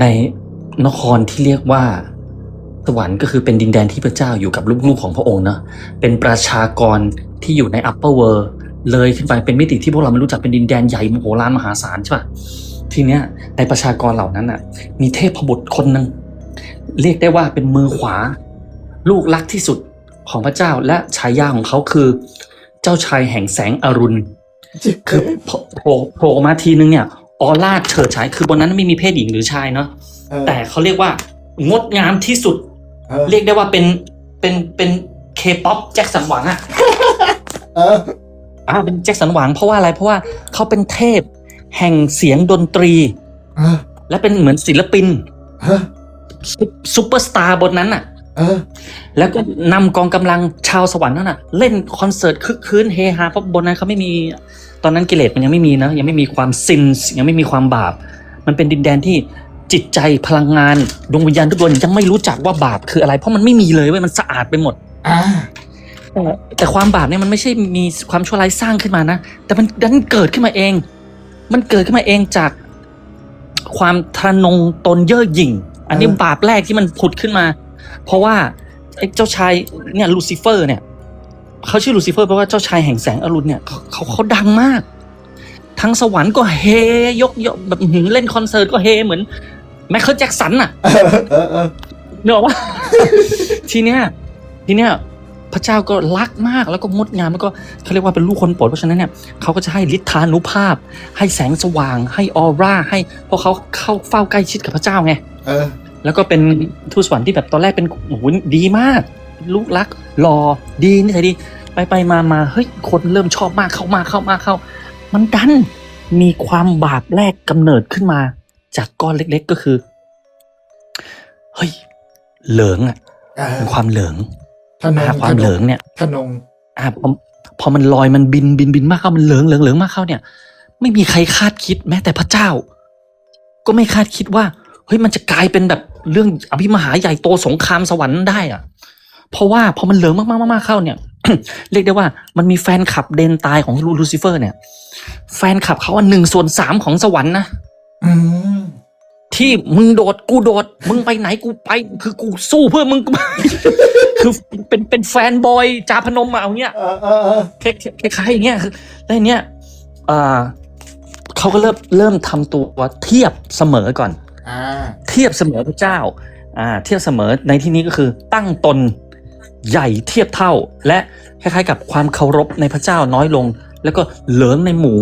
ในนครที่เรียกว่า สวรรค์ก็คือเป็นดินแดนที่พระเจ้าอยู่กับลูกๆของพระองค์เนาะเป็นประชากรที่อยู่ใน upper world เลยขึ้นไปเป็นมิติที่พวกเราไม่รู้จักเป็นดินแดนใหญ่มโหฬารมหาศาลใช่ปะทีเนี้ยในประชากรเหล่านั้นอะ มีเทพบุตรคนหนึ่งเรียกได้ว่าเป็นมือขวา ลูกรักที่สุดของพระเจ้าและฉายาของเขาคือ เจ้าชายแห่งแสงอรุณ คือโผล่มาทีนึงเนี่ย ออร่าเฉิดฉายคือบนนั้นไม่มีเพศหญิงหรือชายเนาะเออแต่เขาเรียกว่างดงามที่สุดออเรียกได้ว่าเป็นเป็นเป็นเคป๊อปแจ็คสันหวังอะเอออ่าเป็นแจ็คสันหวังเพราะว่าอะไรเพราะว่าเขาเป็นเทพแห่งเสียงดนตรี เออและเป็นเหมือนศิลปินเออซูเปอร์สตาร์บนนั้นอะ เออ แล้วก็นำกองกำลังชาวสวรรค์นั่นน่ะ เล่นคอนเสิร์ตคึกคืนเฮฮาเพราะบนนั้นเขาไม่มีตอนนั้นกิเลสมันยังไม่มีนะยังไม่มีความซินยังไม่มีความบาป มันเป็นดินแดนที่จิตใจพลังงานดวงวิญญาณทุกดวงยังไม่รู้จักว่าบาปคืออะไร เพราะมันไม่มีเลยเว้ยมันสะอาดไปหมด อ่า แต่แต่ความบาปเนี่ยมันไม่ใช่มีความชั่วร้ายสร้างขึ้นมานะ แต่มันดันเกิดขึ้นมาเอง มันเกิดขึ้นมาเองจากความทะนงตนเย่อหยิ่ง อันนี้เออ บาปแรกที่มันผุดขึ้นมา เพราะว่าไอ้เจ้าชายเนี่ยลูซิเฟอร์เนี่ยเขาชื่อลูซิเฟอร์เพราะว่าเจ้าชายแห่งแสงอรุณเนี่ยเขาเขาเขาดังมาก ทั้งสวรรค์ก็เฮยกยกแบบเล่นคอนเสิร์ตก็เฮเหมือนแมคเคิลแจ็คสันอะเออเออเออเนกอะว่าทีเนี้ยทีเนี้ยพระเจ้าก็รักมากแล้วก็งดงามแล้วก็เขาเรียกว่าเป็นลูกคนโปรดเพราะฉะนั้นเนี่ยเขาก็จะให้ฤทธานุภาพ ให้แสงสว่าง ให้ออร่าให้เพราะเขาเข้าเฝ้าใกล้ชิดกับพระเจ้าไง แล้วก็เป็นทูตสวรรค์ที่แบบตอนแรกเป็นโอ้โหดีมาก ลูกรักหล่อดีนิสัยดี ไปไปมามาเฮ้ยคนเริ่มชอบมากเข้ามาเข้ามาเข้า มันดันมีความบาปแรกกำเนิดขึ้นมา จากก้อนเล็ก ๆก็คือเฮ้ยเหลิงอะเออเป็นความเหลิงทนงอ่าความเหลิงเนี่ยทนงอ่าพอพอมันลอยมันบินบินบินมากเข้ามันเหลิงเหลิงเหลิงมากเข้าเนี่ย ไม่มีใครคาดคิดแม้แต่พระเจ้า ก็ไม่คาดคิดว่า เฮ้ยมันจะกลายเป็นแบบเรื่องอภิมหาใหญ่โตสงครามสวรรค์ได้อะเพราะว่าพอมันเหลิงมากๆมากๆเข้าเนี่ย เรียกได้ว่ามันมีแฟนคลับเดนตายของลูซิเฟอร์ เนี่ย แฟนคลับเขาว่าหนึ่งส่วนสามของสวรรค์นะอืมที่มึงโดดกูโดด มึงไปไหนกูไป คือกูสู้เพื่อมึงคือเป็นเป็นแฟนบอยจาพนมมาเอาเงี้ยเออเออเออคล้ายคล้ายๆอย่างเงี้ยคือแล้วทีเนี้ยอ่าเขาก็เริ่มเริ่มทำตัวเทียบเสมอก่อนอ่า เทียบเสมอพระเจ้าอ่าเทียบเสมอในที่นี้ก็คือตั้งตนใหญ่เทียบเท่า และคล้ายๆกับความเคารพในพระเจ้าน้อยลง แล้วก็เหลิงในหมู่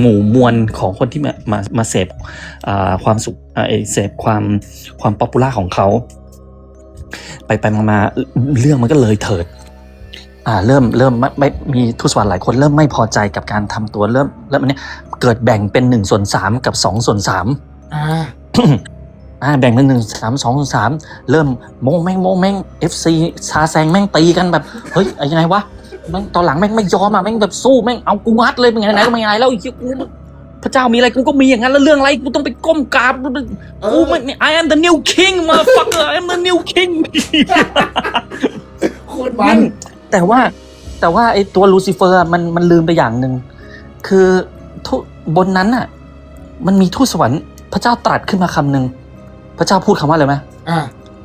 หมู่มวลของคนที่มามามาเสพอ่าความสุขอ่าเอ่อเสพความความป๊อปปูล่าของเขา ไปไปมามาเรื่องมันก็เลยเถิดอ่าเริ่มเริ่มไม่ไม่มีทูตสวรรค์หลายคนเริ่มไม่พอใจกับการทำตัวเริ่มเริ่มอันเนี้ยเกิดแบ่งเป็นหนึ่งส่วนสามกับสองส่วนสาม อ่าอ่าแบ่งเป็นหนึ่งสามสองสามเริ่มโมงแม่งโมงแม่งเอฟซีชาแซงแม่งตีกันแบบเฮ้ยอะไรยังไงวะแม่งตอนหลังแม่งไม่ยอมอะแม่งแบบสู้แม่งเอากูงัดเลยเป็นไงไหนก็ไม่ไงแล้วไอ้เหี้ยกูพระเจ้ามีอะไรกูก็มีอย่างนั้นแล้วเรื่องอะไรกูต้องไปก้มกราบกูไม่ I am the new king motherfucker I am the new king โคตรมันแต่ว่าแต่ว่าไอ้ตัวลูซิเฟอร์อะมันมันลืมไปอย่างหนึ่ง คือทุบนนั้นอะ มันมีทูตสวรรค์ พระเจ้าตรัสขึ้นมาคำหนึ่งพระเจ้าพูดคำว่าอะไรไหมอ่า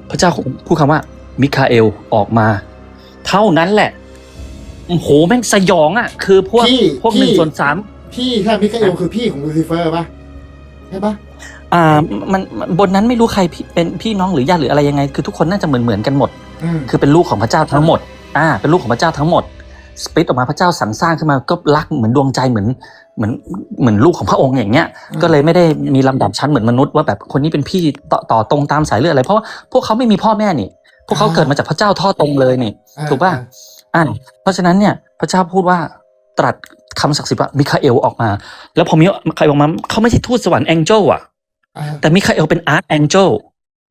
พระเจ้าพูดคำว่า มิคาเอลออกมา เท่านั้นแหละโอ้โหแม่งสยองอะ คือพวกพี่พวกหพี่นึ่งส่วนสามพี่ถ้ามิคาเอลคือพี่ของลูซิเฟอร์ป่ะใช่ป่ะอ่ามันมันบนนั้นไม่รู้ใครพี่เป็นพี่น้องหรือญาติหรืออะไรยังไง คือทุกคนน่าจะเหมือนเหมือนกันหมด อืม คือเป็นลูกของพระเจ้าทั้งหมด อ่า เป็นลูกของพระเจ้าทั้งหมด สปิตออกมาพระเจ้าสรรสร้างขึ้นมาก็รักเหมือนดวงใจเหมือนเหมือนเหมือนลูกของพระองค์อย่างเงี้ย ก็เลยไม่ได้มีลำดับชั้นเหมือนมนุษย์ว่าแบบคนนี้เป็นพี่ต่อต่อตรงตามสายเลือดอะไร เพราะว่าพวกเขาไม่มีพ่อแม่นี่ พวกเขาเกิดมาจากพระเจ้าท่อตรงเลยนี่อ่าถูกป่ะอ่าเพราะฉะนั้นเนี่ยพระเจ้าพูดว่าตรัสคำศักดิ์สิทธิ์ว่ามิคาเอลออกมา แล้วพอมิคาเอลออกมาเขาไม่ใช่ทูตสวรรค์แองเจิลอะอ่าแต่มิคาเอลเป็นอาร์คแองเจิล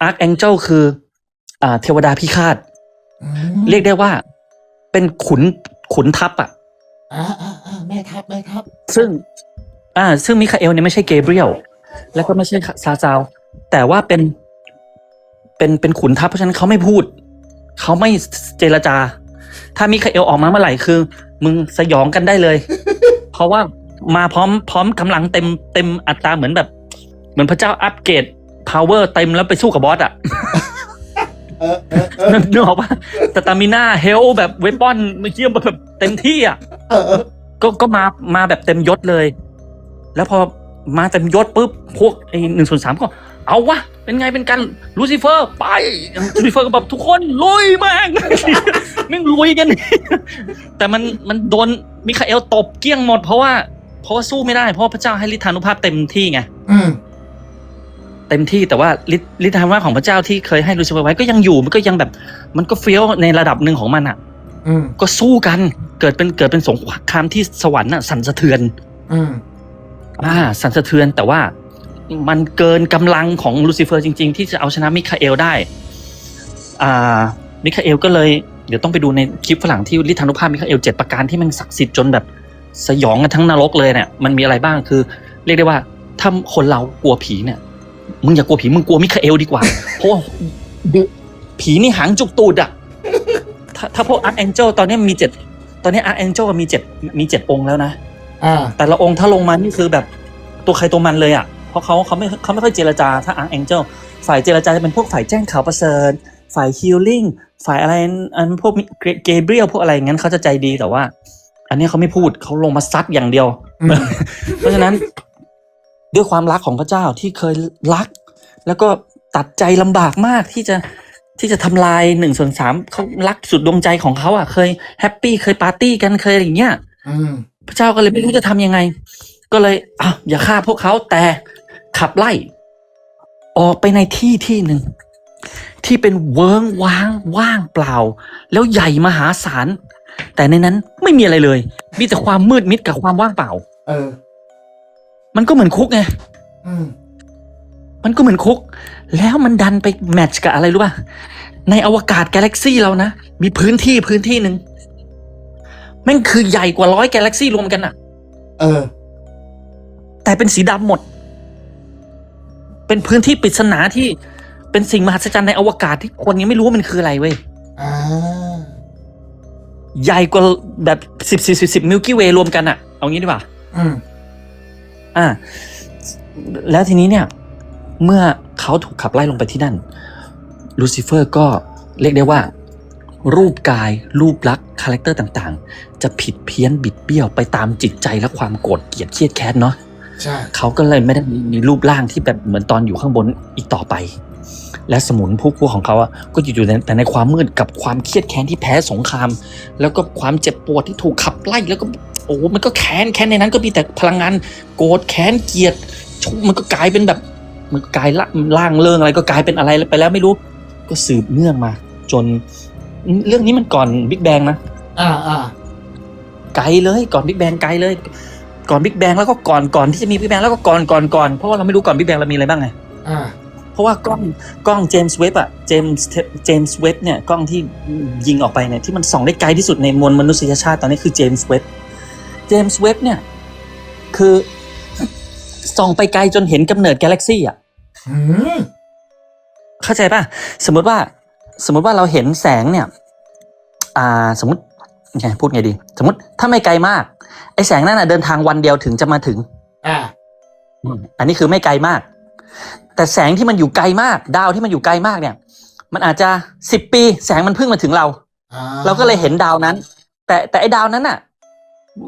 อาร์คแองเจิลคืออ่าเทวดาพิฆาตอืมเรียกได้ว่าเป็นขุน ขุนทัพอะอ่าอ่าอ่าแม่ทัพแม่ทัพซึ่ง อ่า ซึ่งมิคาเอลเนี่ยไม่ใช่เกเบรียลแล้วก็ไม่ใช่ซาซาว แต่ว่าเป็น เป็นเป็นขุนทัพเพราะฉะนั้นเขาไม่พูด เขาไม่เจรจา ถ้ามิคาเอลออกมาเมื่อไหร่คือ มึงสยองกันได้เลย เพราะว่ามาพร้อมพร้อมกำลังเต็มเต็มอัตราเหมือนแบบ เหมือนพระเจ้าอัปเกรดพ power เต็มแล้วไปสู้กับบอสอะ เออเออเออนึกออกปะสตามิน่าเฮลแบบเวปอนเมื่อกี้แบบเต็มที่อะเออเออก็ก็มามาแบบเต็มยศเลย แล้วพอมาเต็มยศปุ๊บพวกไอ้หนึ่งส่วนสามก็ เอาวะเป็นไงเป็นกันลูซิเฟอร์ไปลูซิเฟอร์ก็แบบทุกคนลุยแม่งม่งลุยกัน แต่มันมันโดนมิคาเอลตบเกลี้ยงหมดเพราะว่าเพราะว่าสู้ไม่ได้เพราะพระเจ้าให้ฤทธานุภาพเต็มที่ไงอืม เต็มที่แต่ว่าฤทธิ์ฤทธานุภาพของพระเจ้าที่เคยให้ลูซิเฟอร์ไว้ก็ยังอยู่มันก็ยังแบบ มันก็เฟี้ยวในระดับหนึ่งของมันอะอืมก็สู้กันเกิดเป็นเกิดเป็นสงครามที่สวรรค์น่ะสั่นสะเทือนอืมอ่า สั่นสะเทือนแต่ว่ามันเกินกำลังของลูซิเฟอร์จริง ๆ ที่จะเอาชนะมิคาเอลได้ อ่า มิคาเอลก็เลย เดี๋ยวต้องไปดูในคลิปฝรั่งที่ลิทานุภาพมิคาเอลเจ็ดประการที่มันศักดิ์สิทธิ์จนแบบสยองกันทั้งนรกเลยเนี่ยมันมีอะไรบ้างคือ เรียกได้ว่าถ้าคนเรากลัวผีเนี่ย มึงอย่ากลัวผีมึงกลัวมิคาเอลดีกว่า เพราะว่าผีนี่หางจุกตูดอะถ้าถ้าพวกอาร์แองเจลตอนนี้มีเจ็ดตอนนี้อาร์แองเจลมีเจ็ดมีเจ็ดองค์แล้วนะอ่า แต่ละองค์ถ้าลงมานี่คือแบบตัวใครตัวมันเลยอะ เพราะเขาเขาไม่เขาไม่ค่อยเจรจาถ้าอาร์แองเจลฝ่ายเจรจาจะเป็นพวกฝ่ายแจ้งข่าวประเสริฐฝ่ายฮีลลิ่งฝ่ายอะไรอันพวกเกเบรียลพวกอะไรอย่างนั้นเขาจะใจดีแต่ว่า อันนี้เขาไม่พูดเขาลงมาซัดอย่างเดียวอืมเพราะฉะนั้น ด้วยความรักของพระเจ้าที่เคยรัก แล้วก็ตัดใจลำบากมากที่จะที่จะทำลายหนึ่งส่วนสามเขารักสุดดวงใจของเขาอะเคยแฮปปี้เคยปาร์ตี้กันเคยอะไรอย่างเงี้ยอืมพระเจ้าก็เลยไม่รู้จะทำยังไง ก็เลยอะอย่าฆ่าพวกเขาแต่ขับไล่ ออกไปในที่ที่หนึ่งที่เป็นเวิ้งว้างว่างเปล่า แล้วใหญ่มหาศาลแต่ในนั้นไม่มีอะไรเลย มีแต่ความมืดมิดกับความว่างเปล่า เออ มันก็เหมือนคุกไงอืมมันก็เหมือนคุก แล้วมันดันไปแมทช์กับอะไรรู้ป่ะ ในอวกาศกาแล็กซี่เรานะ มีพื้นที่พื้นที่หนึ่งแม่งคือใหญ่กว่าร้อยกาแล็กซี่รวมกันอะเออ แต่เป็นสีดำหมด เป็นพื้นที่ปริศนาที่เป็นสิ่งมหัศจรรย์ในอวกาศที่คนยังไม่รู้ว่ามันคืออะไรเว้ย อ่า ใหญ่กว่าแบบสิบสิบสิบสิบมิลกี้เวย์รวมกันอะเอางี้ดีกว่า อืม อ่าแล้วทีนี้เนี่ยเมื่อเขาถูกขับไล่ลงไปที่นั่นลูซิเฟอร์ก็เรียกได้ว่า รูปกายรูปลักษณ์คาแรคเตอร์ต่างๆ จะผิดเพี้ยนบิดเบี้ยวไปตามจิตใจและความโกรธเกลียดเครียดแค้นเนาะใช่เขาก็เลยไม่ได้มีมีรูปร่างที่แบบเหมือนตอนอยู่ข้างบนอีกต่อไป และสมุนพวกพวกของเขาอะก็อยู่อยู่ในแต่ในความมืดกับความเครียดแค้นที่แพ้สงคราม แล้วก็ความเจ็บปวดที่ถูกขับไล่แล้วก็โอ้มันก็แค้นแค้นในนั้นก็มีแต่พลังงานโกรธแค้นเกลียดชุมันก็กลายเป็นแบบมันกลายละล่างเริงอะไรก็กลายเป็นอะไรไปแล้วไม่รู้ ก็สืบเนื่องมา จน เรื่องนี้มันก่อนบิ๊กแบงนะอ่าอ่าไกลเลยก่อนบิ๊กแบงไกลเลย ก่อนบิ๊กแบงแล้วก็ก่อนก่อนที่จะมีบิ๊กแบงแล้วก็ก่อนก่อนก่อนเพราะว่าเราไม่รู้ก่อนบิ๊กแบงเรามีอะไรบ้างไงอ่า เพราะว่ากล้องกล้องเจมส์เว็บอะเจมส์เจมส์เว็บเนี่ยกล้องที่ยิงออกไปเนี่ยที่มันส่องได้ไกลที่สุดในมวลมนุษยชาติตอนนี้คือเจมส์เว็บเจมส์เว็บเนี่ยคือส่องไปไกลจนเห็นกำเนิดกาแล็กซี่อะอืมเข้าใจป่ะ สมมติว่า สมมติว่าเราเห็นแสงเนี่ย อ่า สมมติไงพูดไงดี สมมติถ้าไม่ไกลมาก ไอแสงนั่นน่ะเดินทางวันเดียวถึงจะมาถึง อ่าอืมอันนี้คือไม่ไกลมาก แต่แสงที่มันอยู่ไกลมาก ดาวที่มันอยู่ไกลมากเนี่ย มันอาจจะสิบปีแสงมันเพิ่งมาถึงเราอ่าเราก็เลยเห็นดาวนั้น แต่แต่ไอ้ดาวนั้นน่ะ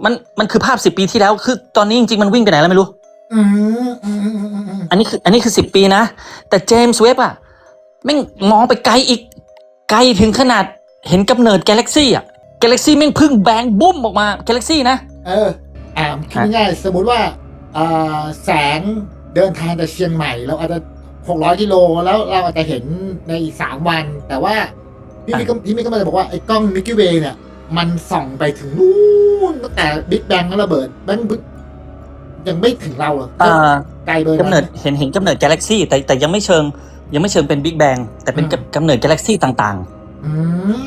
มันมันคือภาพสิบปีที่แล้ว คือตอนนี้จริงๆมันวิ่งไปไหนแล้วไม่รู้อืมอืมอืมอืมอืมอันนี้คือ อันนี้คือสิบปีนะ แต่เจมส์เว็บอะแม่งมองไปไกลอีก ไกลถึงขนาดเห็นกำเนิดกาแล็กซี่อะกาแล็กซี่แม่งเพึ่งแบงบุ้มออกมากาแล็กซี่นะ เอออ่าคิดง่ายๆสมมุติว่าอ่าแสง เดินทางจากเชียงใหม่ เราอาจจะหกร้อยกิโลแล้วเราอาจจะเห็นในอีกสามวัน แต่ว่าพี่มิกก็พี่มิกก็มาจะบอกว่าไอ้กล้องมิกกี้เวย์เนี่ย มันส่องไปถึงนู่นตั้งแต่บิ๊กแบงระเบิดแบงยังไม่ถึงเราหรอกอ่าไกลเบอร์กำเนิดเห็นเห็นกำเนิดกาแล็กซี่แต่แต่ยังไม่เชิง ยังไม่เชิงเป็นบิ๊กแบงแต่เป็นกำกำเนิดกาแล็กซี่ต่างอื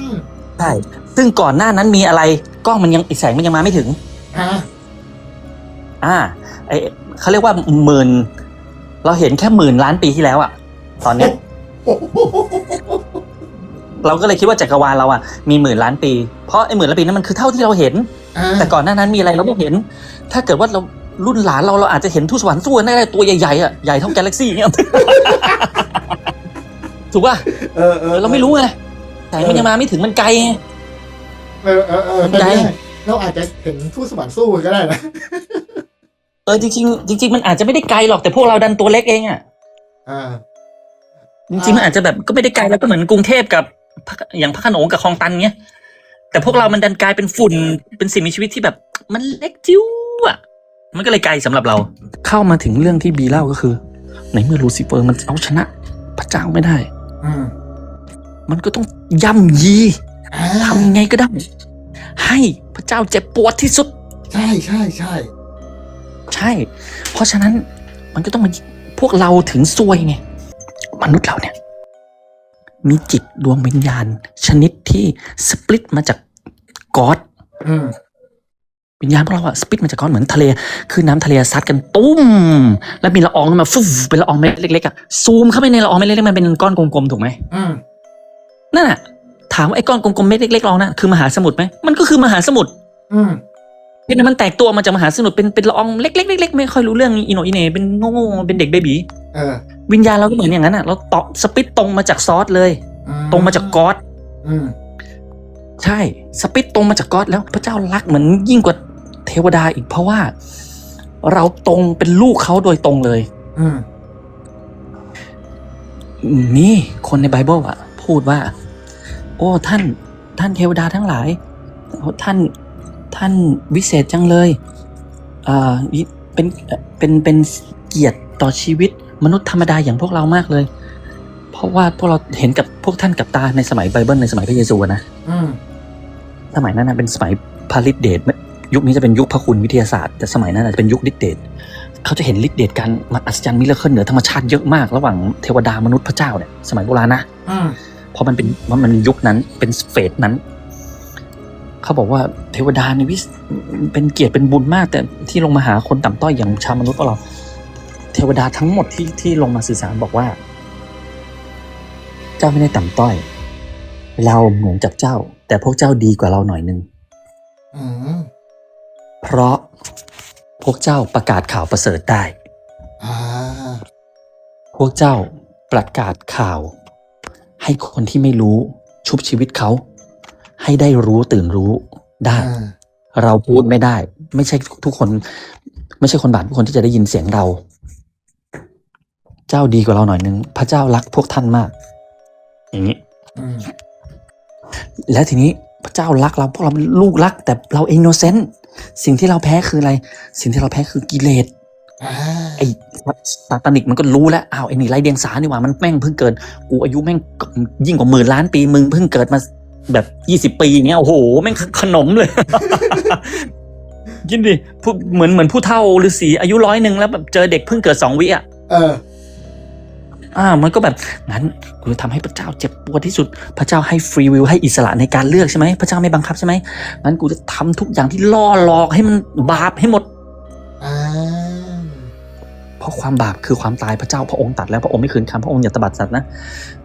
มๆใช่ซึ่งก่อนหน้านั้นมีอะไรกล้องมันยังอีกแสงมันยังมาไม่ถึงอ่าอ่าไอ เขาเรียกว่าหมื่นเราเห็นแค่หมื่นล้านปีที่แล้วอะตอนเนี้ยโอ้โหเราก็เลยคิดว่าจักรวาลเราอะมีหมื่นล้านปี เพราะไอหมื่นล้านปีนั้นมันคือเท่าที่เราเห็นอ่าแต่ก่อนหน้านั้นมีอะไรเราไม่เห็น ถ้าเกิดว่าเรารุ่นหลานเราเราอาจจะเห็นทูตสวรรค์สู้กันได้ตัวใหญ่ๆอะใหญ่เท่ากาแล็กซี่เนี่ยถูกป่ะเออเออเราไม่รู้ไงแต่มันยังมาไม่ถึงมันไกลไงเออเออเออมันไกลเราอาจจะเห็นผู้สวรรค์สู้กันก็ได้นะ เออจริงๆจริง ๆ มันอาจจะไม่ได้ไกลหรอกแต่พวกเราดันตัวเล็กเองอะอ่าจริงๆมันอาจจะแบบก็ไม่ได้ไกลแล้วก็เหมือนกรุงเทพกับพระอย่างพระโขนงกับคลองตันเงี้ยแต่พวกเรามันดันกลายเป็นฝุ่นเป็นสิ่งมีชีวิตที่แบบ มันเล็กจิ้วอะ มันก็เลยไกลสำหรับเรา เข้ามาถึงเรื่องที่บีเล่าก็คือในเมื่อลูซิเฟอร์มันเอาชนะ พระเจ้าไม่ได้ อืมมันก็ต้องย่ำยีอ่าทำยังไงก็ได้ให้พระเจ้าเจ็บปวดที่สุด ใช่ใช่ใช่ ใช่ เพราะฉะนั้นมันก็ต้องมาพวกเราถึงซวยไงมนุษย์เราเนี่ย มีจิตดวงวิญญาณ ชนิดที่สปลิตมาจากกอดอืมวิญญาณพวกเราอะสปลิตมาจากก้อนเหมือนทะเล คือน้ำทะเลซัดกันตุ้ม แล้วมีละอองขึ้นมาฟุบเป็นละอองเม็ดเล็กๆอะซูมเข้าไปในละอองเม็ดเล็กๆมันเป็นก้อนกลมๆถูกไหมอืมนั่นอะถามว่าไอ้ก้อนกลมๆเม็ดเล็กๆเรานะคือมหาสมุทรไหมมันก็คือมหาสมุทรอืม เพียงแต่มันแตกตัวมาจากมหาสมุทรเป็นเป็นละอองเล็กๆเล็กๆไม่ค่อยรู้เรื่องอีโหนอีเหนเป็นโง่ๆเป็นเด็กเบบีเออวิญญาณเราก็เหมือนอย่างนั้นอะเราต่อสปลิตตรงมาจากซอสเลย อืตรงมาจากกอดอืมใช่ สปลิตตรงมาจากกอดแล้วพระเจ้ารักเหมือนยิ่งกว่าเทวดาอีกเพราะว่า เราตรงเป็นลูกเขาโดยตรงเลย อืมนี่คนในไบเบิลอะพูดว่า โอ้ท่านท่านเทวดาทั้งหลายโอ้ท่าน ท่านวิเศษจังเลยอ่าอิเป็นเป็นเป็นเกียรติต่อชีวิตมนุษย์ธรรมดาอย่างพวกเรามากเลย เพราะว่าพวกเราเห็นกับพวกท่านกับตาในสมัยไบเบิลในสมัยพระเยซูอะนะอืมสมัยนั้นนะเป็นสมัยพาลิดเดตยุคนี้จะเป็นยุคพระคุณวิทยาศาสตร์ แต่สมัยนั้นนะจะเป็นยุคฤทธิเดชเขาจะเห็นฤทธิเดชการมาอัศจรรย์มิราเคิลเหนือธรรมชาติเยอะมาก ระหว่างเทวดามนุษย์พระเจ้าเนี่ยสมัยโบราณนะอืมเพราะมันเป็นว่ามันยุคนั้นเป็นเฟสนั้น เขาบอกว่าเทวดาในวิสเป็นเกียรติเป็นบุญมาก แต่ที่ลงมาหาคนต่ำต้อยอย่างชาวมนุษย์พวกเรา เทวดาทั้งหมดที่ที่ลงมาสื่อสารบอกว่า เจ้าไม่ได้ต่ำต้อย เราเหมือนกับเจ้า แต่พวกเจ้าดีกว่าเราหน่อยนึงอืมเพราะพวกเจ้าประกาศข่าวประเสริฐได้อ่าพวกเจ้าประกาศข่าว ให้คนที่ไม่รู้ชุบชีวิตเขา ให้ได้รู้ตื่นรู้ได้อ่าเราพูดไม่ได้ ไม่ใช่ทุกคน ไม่ใช่คนบาปทุกคนที่จะได้ยินเสียงเรา เจ้าดีกว่าเราหน่อยนึง พระเจ้ารักพวกท่านมาก อย่างนี้อืมแล้วทีนี้พระเจ้ารักเราพวกเราเป็นลูกรัก แต่เราอินโนเซนต์สิ่งที่เราแพ้คืออะไร สิ่งที่เราแพ้คือกิเลสอ่าไอ้ซาตานิกมันก็รู้แล้วอ้าวไอ้นี่ไรเดียงสานี่หว่ามันแม่งเพิ่งเกิด กูอายุแม่งยิ่งกว่าหมื่นล้านปีมึงเพิ่งเกิดมา แบบยี่สิบปีอย่างเงี้ยโอ้โหแม่งขนมเลยยินดิผู้เหมือนเหมือนผู้เฒ่าฤาษีอายุร้อยหนึ่งแล้วแบบเจอเด็กเพิ่งเกิดสองวิอะเออ อ่า มันก็แบบงั้นกูจะทำให้พระเจ้าเจ็บปวดที่สุด พระเจ้าให้ฟรีวิลให้อิสระในการเลือกใช่ไหมพระเจ้าไม่บังคับใช่ไหมงั้นกูจะทำทุกอย่างที่ล่อหลอกให้มันบาปให้หมดอ่าเพ ราะความบาปคือความตายพระเจ้าพระองค์ตัดแล้วพระองค์ไม่คืนคำพระองค์อย่าตบัดสัตว์นะ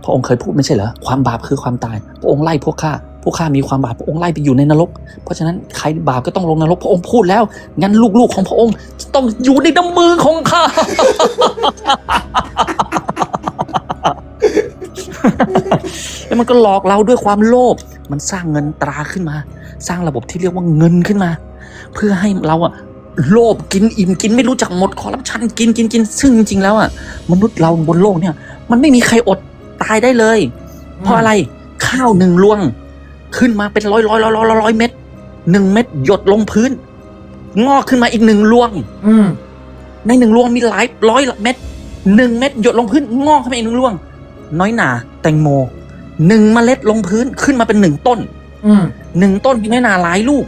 พระองค์เคยพูดไม่ใช่เหรอความบาปคือความตาย พระองค์ไล่พวกข้าพวกข้ามีความบาปพระองค์ไล่ไปอยู่ในนรก เพราะฉะนั้นใครบาปก็ต้องลงนรก พระองค์พูดแล้วงั้นลูกๆของพระองค์ต้องอยู่ในน้ำมือของข้าแล้วมันก็หลอกเราด้วยความโลภมันสร้างเงินตราขึ้นมา สร้างระบบที่เรียกว่าเงินขึ้นมา เพื่อให้เราอะ โลภกินอิ่มกินไม่รู้จักหมดคอร์รัปชันกินกินกินซึ่งจริงๆแล้วอะมนุษย์เราบนโลกเนี่ย มันไม่มีใครอดตายได้เลย เพราะอะไรข้าวหนึ่งลวง ขึ้นมาเป็นร้อยร้อยร้อยร้อยร้อยเม็ดหนึ่งเม็ดหยดลงพื้น งอกขึ้นมาอีกหนึ่งลวง อืมในหนึ่งลวงมีหลายร้อยเม็ดหนึ่งเม็ดหยดลงพื้น งอกขึ้นมาอีกหนึ่งลวง น้อยหนา แตงโมหนึ่งเมล็ดลงพื้นขึ้นมาเป็นหนึ่งต้นอืมหนึ่งต้นมีน้อยหนาหลายลูก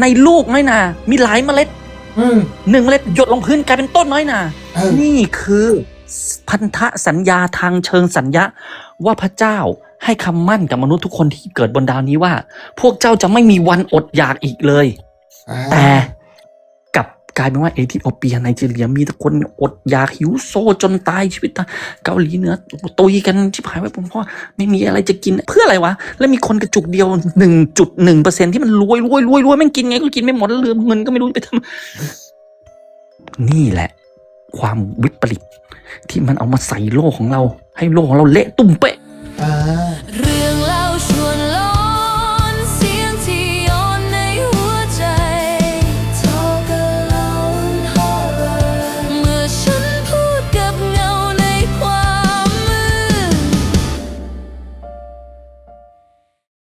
ในลูกน้อยหนา มีหลายเมล็ดอืม หนึ่งเมล็ดหยดลงพื้นกลายเป็นต้นน้อยหนา เออ นี่คือพันธสัญญาทางเชิงสัญญาว่าพระเจ้าให้คำมั่นกับมนุษย์ทุกคนที่เกิดบนดาวนี้ว่า พวกเจ้าจะไม่มีวันอดอยากอีกเลย อ่าแต่ กลายเป็นว่าเอธิโอเปียไนจีเรียมีแต่คนอดอยากหิวโซจนตายชีวิตเกาหลีเหนือตุยกันชิบหายไปผมพราะไม่มีอะไรจะกินเพื่ออะไรวะ แล้วมีคนกระจุกเดียวหนึ่งจุดหนึ่งเปอร์เซ็นที่มันรวยรวยรวยรวยแม่งกินไงก็กินไม่หมดแล้วเหลือเงินก็ไม่รู้ไปทำนี่แหละ ความวิปริตที่มันเอามาใส่โลกของเรา ให้โลกของเราเละตุ้มเป๊ะ